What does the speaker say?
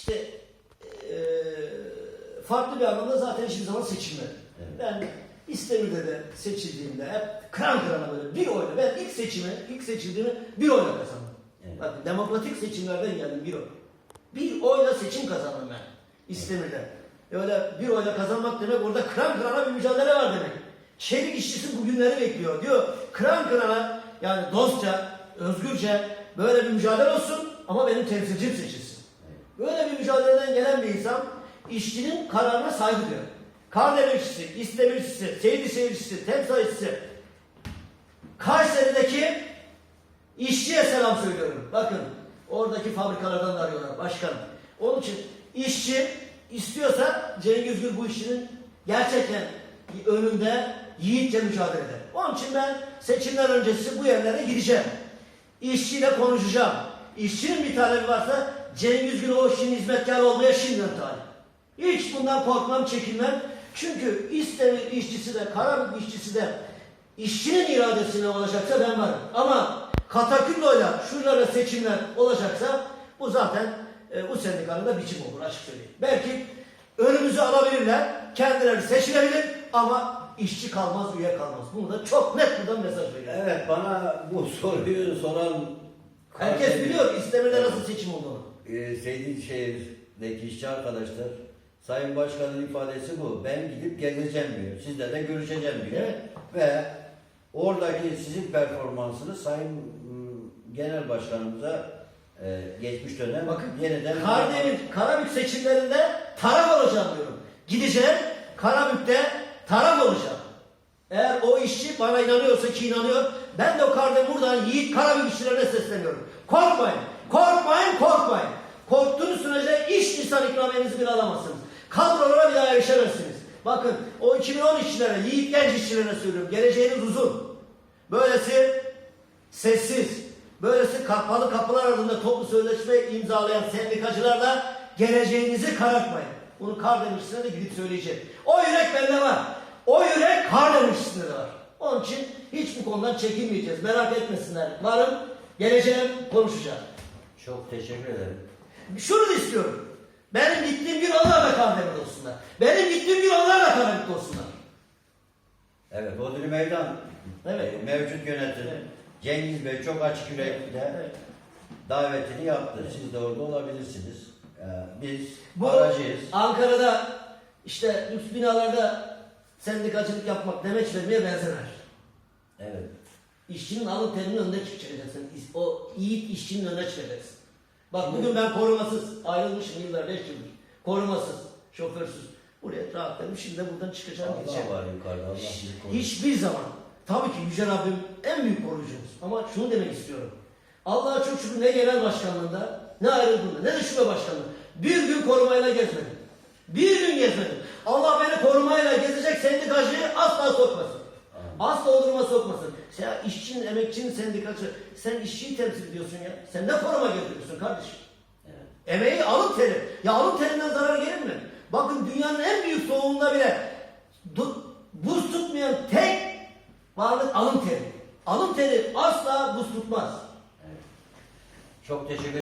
işte e, farklı bir anlamda zaten hiçbir zaman seçilmedi. Evet. Ben İstemir'de de seçildiğimde hep kıran kırana böyle bir oyla. Ben ilk seçimi, ilk seçildiğimi bir oyla kazandım. Evet. Bakın demokratik seçimlerden geldim bir oy. Bir oyla seçim kazandım ben İstemir'de. Öyle bir oyla kazanmak demek orada kıran kırana bir mücadele var demek. Çelik işçisi bugünleri bekliyor diyor. Kıran kırana yani dostça, özgürce böyle bir mücadele olsun ama benim temsilcim seçilsin. Böyle bir mücadeleden gelen bir insan işçinin kararına saygı duyuyor. Kardemir işçisi, İstemir işçisi, Seydi Şehir işçisi, temsil işçisi, Kayseri'deki işçiye selam söylüyorum. Bakın oradaki fabrikalardan da arıyorlar başkanım. Onun için işçi istiyorsa Cengiz Gül bu işçinin gerçekten önünde yiğitçe mücadele eder. Onun için ben seçimler öncesi bu yerlere gideceğim. İşçiyle konuşacağım. İşçinin bir talebi varsa Cengiz Gül o işin hizmetkarı olmaya şimdiden talip. Hiç bundan korkmam, çekinmem. Çünkü İstemir işçisi de, Karabük işçisi de işçinin iradesine olacaksa ben varım. Ama Kataküllo'yla şuralara seçimler olacaksa bu zaten e, bu sendikanın da biçim olur açık söyleyeyim. Belki önümüzü alabilirler, kendileri seçilebilir ama işçi kalmaz, üye kalmaz. Bunu da çok net buradan mesaj veriyorum. Evet bana bu soruyu soran Herkes biliyor İstemir'de nasıl seçim olduğunu. e, Seydişehir'deki işçi arkadaşlar Sayın Başkan'ın ifadesi bu. Ben gidip gezeceğim diyor. Sizle de görüşeceğim diyor. Evet. Ve oradaki sizin performansınız Sayın ım, Genel Başkanımıza e, geçmiş dönem Bakın yeniden Kardemir, Karabük seçimlerinde taraf olacağım diyorum. Gideceğim Karabük'te taraf olacağım. Eğer o işçi bana inanıyorsa ki inanıyor, ben de o Kardemir buradan Yiğit Karabük işçilerine sesleniyorum. Korkmayın, korkmayın, korkmayın. Korktuğunuz sürece iş insan ikramiyenizi bile alamazsınız. Kadrolara bir daha erişemezsiniz. Bakın o 2010 işçilere, Yiğit genç işçilerine söylüyorum. Geleceğiniz uzun. Böylesi sessiz, böylesi kapalı kapılar ardında toplu sözleşme imzalayan sendikacılarla geleceğinizi karartmayın. Bunu Kardemir'sine de gidip söyleyeceğim. O yürek bende var. O yürek Kardemir'sinde de var. Onun için hiç bu konudan çekinmeyeceğiz. Merak etmesinler. Varım, geleceğim, konuşacağım. Çok teşekkür ederim. Şunu istiyorum. Benim gittiğim gün onlar da Kardemir olsunlar. Benim gittiğim gün onlar da Karabük olsunlar. Evet, Bodrum Meydan Evet. mevcut yönetim Evet. Cengiz Bey çok açık yürekle Evet. davetini yaptı. Evet. Siz de orada olabilirsiniz. Ee, biz Bu aracıyız. Ankara'da işte lüks binalarda sendikacılık yapmak demeç vermeye benzemer. Evet. İşçinin alın terinin önüne çıkacaksın. O yiğit işçinin önüne çıkacaksın. Bak Şimdi- bugün ben korumasız ayrılmışım yıllar beş yıldır. Korumasız, şoförsüz. Buraya rahatladım. Şimdi de buradan çıkacağım gideceğim. Allah var yukarıda. Allah bizi korusun. Hiçbir zaman. Tabii ki Yüce Rabbim en büyük koruyucumuz. Ama şunu demek istiyorum. Allah'a çok şükür ne genel başkanlığında, ne ayrıldığında, ne de şube başkanlığında bir gün korumayla gezmedim. Bir gün gezmedim. Allah beni korumayla gezecek sendikacıyı asla sokmasın. Asla o sokmasın. Sen işçinin, emekçinin sendikacı, sen işçiyi temsil ediyorsun ya. Sen ne koruma getiriyorsun kardeşim? Evet. Emeği alın teri. Ya alın terinden zarar gelir mi? Bakın dünyanın en büyük soğuğunda bile buz tutmayan tek varlık alın teri. Alın teri asla buz tutmaz. Çok teşekkür